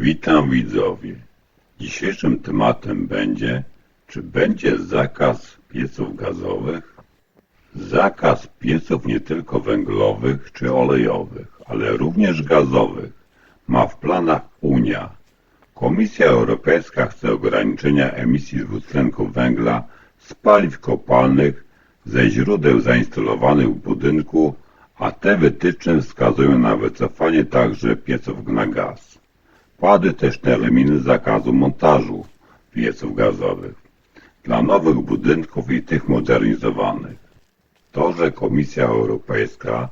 Witam widzowie. Dzisiejszym tematem będzie, czy będzie zakaz pieców gazowych? Zakaz pieców nie tylko węglowych czy olejowych, ale również gazowych ma w planach Unia. Komisja Europejska chce ograniczenia emisji dwutlenku węgla z paliw kopalnych ze źródeł zainstalowanych w budynku, a te wytyczne wskazują na wycofanie także pieców na gaz. Padły też terminy zakazu montażu pieców gazowych dla nowych budynków i tych modernizowanych. To, że Komisja Europejska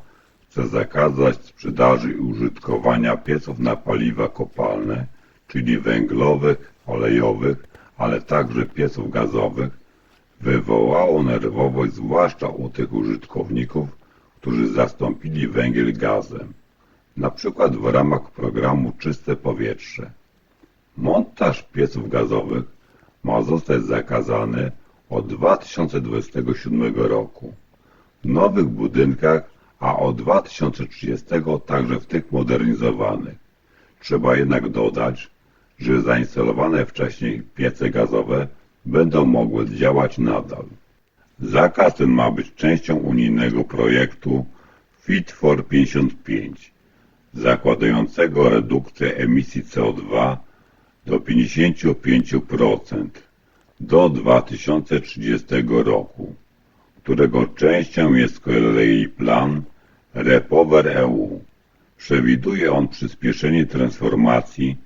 chce zakazać sprzedaży i użytkowania pieców na paliwa kopalne, czyli węglowych, olejowych, ale także pieców gazowych, wywołało nerwowość zwłaszcza u tych użytkowników, którzy zastąpili węgiel gazem, na przykład w ramach programu Czyste Powietrze. Montaż pieców gazowych ma zostać zakazany od 2027 roku w nowych budynkach, a od 2030 także w tych modernizowanych. Trzeba jednak dodać, że zainstalowane wcześniej piece gazowe będą mogły działać nadal. Zakaz ten ma być częścią unijnego projektu Fit for 55, zakładającego redukcję emisji CO2 do 55% do 2030 roku, którego częścią jest z kolei plan Repower EU. Przewiduje on przyspieszenie transformacji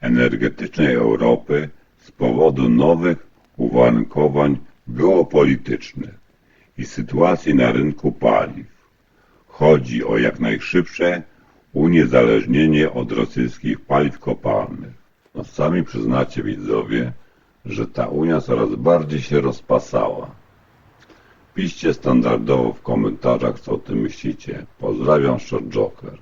energetycznej Europy z powodu nowych uwarunkowań geopolitycznych i sytuacji na rynku paliw. Chodzi o jak najszybsze uniezależnienie od rosyjskich paliw kopalnych. No sami przyznacie widzowie, że ta Unia coraz bardziej się rozpasała. Piszcie standardowo w komentarzach co o tym myślicie. Pozdrawiam, Short Joker.